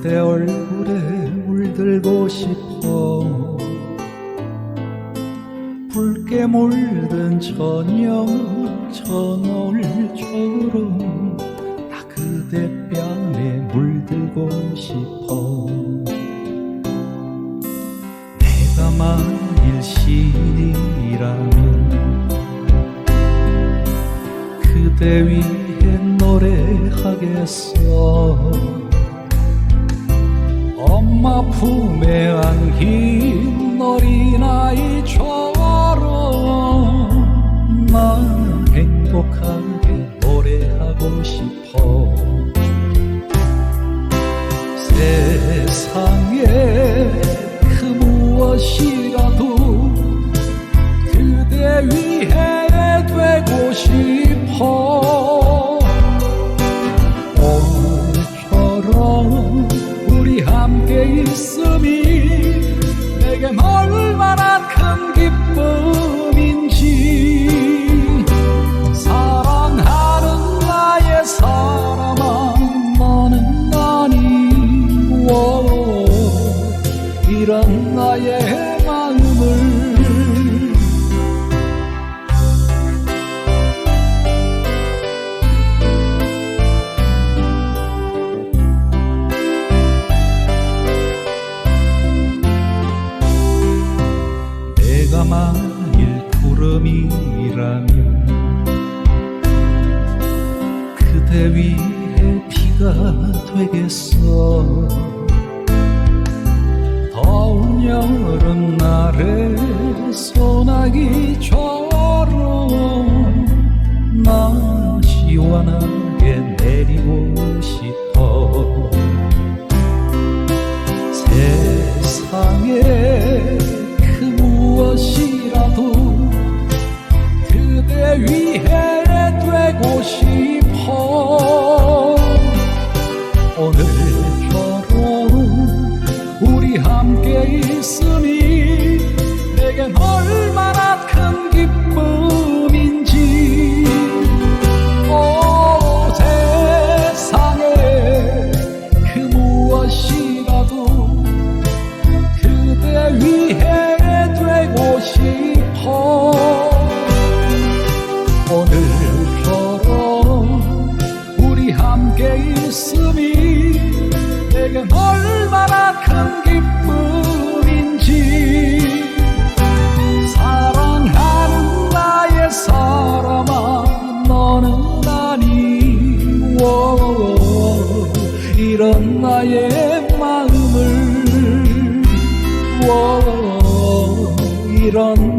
그대 얼굴에 물들고 싶어. 붉게 물든 저녁 저노을처럼 나 그대 뺨에 물들고 싶어. 내가 만일 신이라면 그대 위해 노래하겠어 엄마 품에 안긴 어린아이 처럼 나 행복하게 노래하고 싶어. 세상에 그 무엇이라도 그대 위해 되고 싶어. 오늘처럼 함께 있음이 내겐 얼마나 큰 기쁨인지 사랑하는 나의 사람아 너는 아니? 워 이런 나의 내가 만일 구름이라면 그대 위에 비가 되겠어. 더운 여름날에 있음이 내겐 얼마나 큰 기쁨인지. 오 세상에 그 무엇이라도 그대 위해 되고 싶어. 오늘처럼 우리 함께 있음이 이런 나의 마음을 워 이런